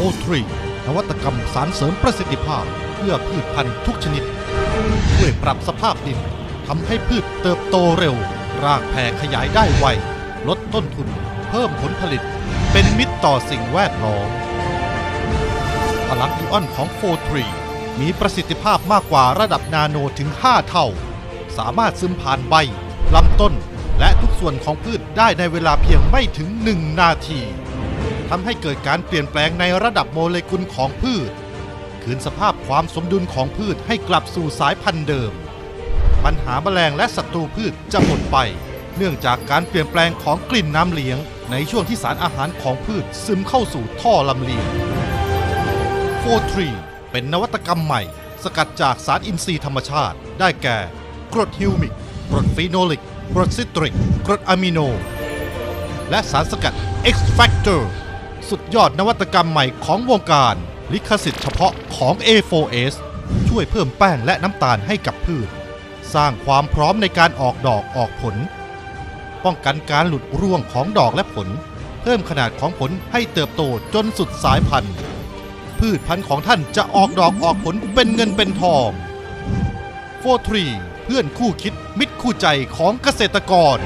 O3 นวัตกรรมสารเสริมประสิทธิภาพ เพื่อพืชพันธุ์ทุกชนิด ช่วยปรับสภาพดินทำให้พืชเติบโตเร็ว รากแผ่ขยายได้ไว ลดต้นทุน เพิ่มผลผลิต เป็นมิตรต่อสิ่งแวดล้อมพลังอิออนของ4 3มีประสิทธิภาพมากกว่าระดับนาโนถึง 5 เท่า สามารถซึมผ่านใบลำต้นและทุกส่วนของพืชได้ในเวลาเพียงไม่ถึง 1 นาที ทำให้เกิดการเปลี่ยนแปลงในระดับโมเลกุลของพืช คืนสภาพความสมดุลของพืชให้กลับสู่สายพันธุ์เดิม ปัญหาแมลงและศัตรูพืชจะหมดไป เนื่องจากการเปลี่ยนแปลงของกลิ่นน้ำเลี้ยง ในช่วงที่สารอาหารของพืชซึมเข้าสู่ท่อลำเลียง4-3เป็นนวัตกรรมใหม่ สกัดจากสารอินทรีย์ธรรมชาติ ได้แก่กรดฮิวมิกกรดฟีโนลิกกรดซิตริกกรดอะมิโน และสารสกัด X Factor สุดยอดนวัตกรรมใหม่ของวงการ ลิขสิทธิ์เฉพาะของ A4S ช่วยเพิ่มแป้งและน้ำตาลให้กับพืช สร้างความพร้อมในการออกดอกออกผล ป้องกันการหลุดร่วงของดอกและผล เพิ่มขนาดของผลให้เติบโตจนสุดสายพันธุ์ พืชพันธุ์ของท่านจะออกดอกออกผลเป็นเงินเป็นทองโฟทรีเพื่อนคู่คิดมิตรคู่ใจของเกษตรกร